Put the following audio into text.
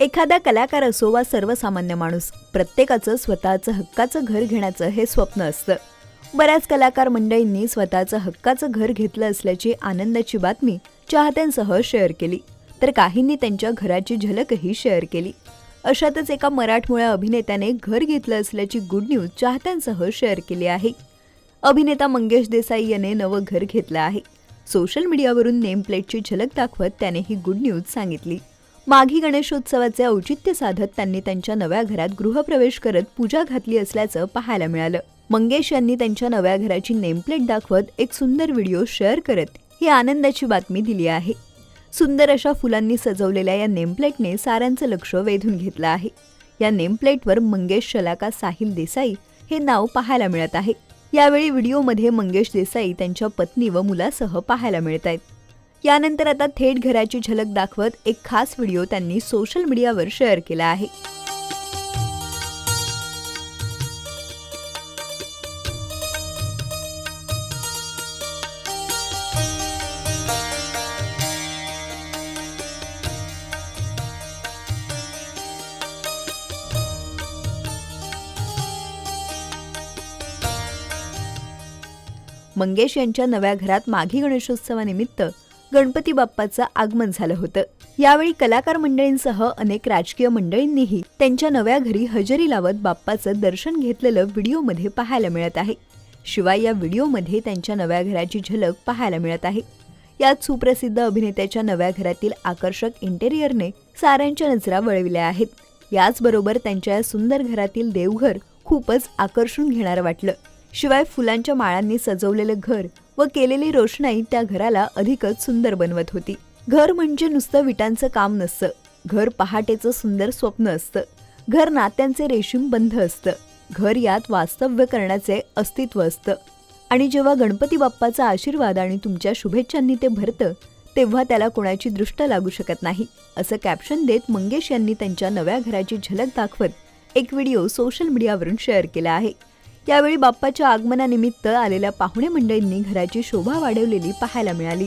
एखादा कलाकार असो वा सर्वसामान्य माणूस प्रत्येकाचं स्वतःचं हक्काचं घर घेण्याचं हे स्वप्न असतं. बऱ्याच कलाकार मंडळींनी स्वतःचं हक्काचं घर घेतलं असल्याची आनंदाची बातमी चाहत्यांसह शेअर केली. तर काहींनी त्यांच्या घराची झलकही शेअर केली. अशातच एका मराठमोळ्या अभिनेत्याने घर घेतलं असल्याची गुड न्यूज चाहत्यांसह शेअर केली आहे. अभिनेता मंगेश देसाई याने नवं घर घेतलं आहे. सोशल मीडियावरून नेम प्लेटची झलक दाखवत त्याने ही गुड न्यूज सांगितली. माघी गणेशोत्सवाचे औचित्य साधत त्यांनी त्यांच्या नव्या घरात गृहप्रवेश करत पूजा घातली असल्याचं पाहायला मिळालं. मंगेश यांनी त्यांच्या नव्या घराची नेमप्लेट दाखवत एक सुंदर व्हिडिओ शेअर करत ही आनंदाची बातमी दिली आहे. सुंदर अशा फुलांनी सजवलेल्या या नेमप्लेटने साऱ्यांचं लक्ष वेधून घेतलं आहे. या नेमप्लेटवर मंगेश शलाका साहिल देसाई हे नाव पाहायला मिळत आहे. यावेळी व्हिडिओमध्ये मंगेश देसाई त्यांच्या पत्नी व मुलासह पाहायला मिळत आहेत यानंतर आता थेट घराची झलक दाखवत एक खास व्हिडिओ त्यांनी सोशल मीडियावर शेअर केला आहे. मंगेश यांच्या नव्या घरात माघी गणेशोत्सवानिमित्त गणपती बाप्पाचं आगमन झालं होतं. यावेळी कलाकार मंडळींसह अनेक राजकीय मंडळींनीही त्यांच्या नव्या घरी हजेरी लावत बाप्पाचं दर्शन घेतलेलं व्हिडिओमध्ये पाहायला मिळत आहे. शिवाय या व्हिडिओमध्ये त्यांच्या नव्या घराची झलक पाहायला मिळत आहे. यात सुप्रसिद्ध अभिनेत्याच्या नव्या घरातील आकर्षक इंटेरियरने साऱ्यांच्या नजरा वळविल्या आहेत. याचबरोबर त्यांच्या या सुंदर घरातील देवघर खूपच आकर्षून घेणारं वाटलं. शिवाय फुलांच्या माळांनी सजवलेलं घर व केलेली रोषणाई त्या घराला अधिकच सुंदर बनवत होती. घर म्हणजे नुसतं विटांचं काम नसतं. घर पहाटेचं सुंदर स्वप्न असतं. घर नात्यांचे रेशीम बंध असतं. घर यात वास्तव्य करण्याचे अस्तित्व असतं. आणि जेव्हा गणपती बाप्पाचा आशीर्वाद आणि तुमच्या शुभेच्छांनी ते भरतं तेव्हा त्याला कोणाची दृष्ट लागू शकत नाही असं कॅप्शन देत मंगेश यांनी त्यांच्या नव्या घराची झलक दाखवत एक व्हिडिओ सोशल मीडियावरून शेअर केला आहे. यावेळी बाप्पाच्या आगमनानिमित्त आलेल्या पाहुणे मंडळींनी घराची शोभा वाढवलेली पाहायला मिळाली.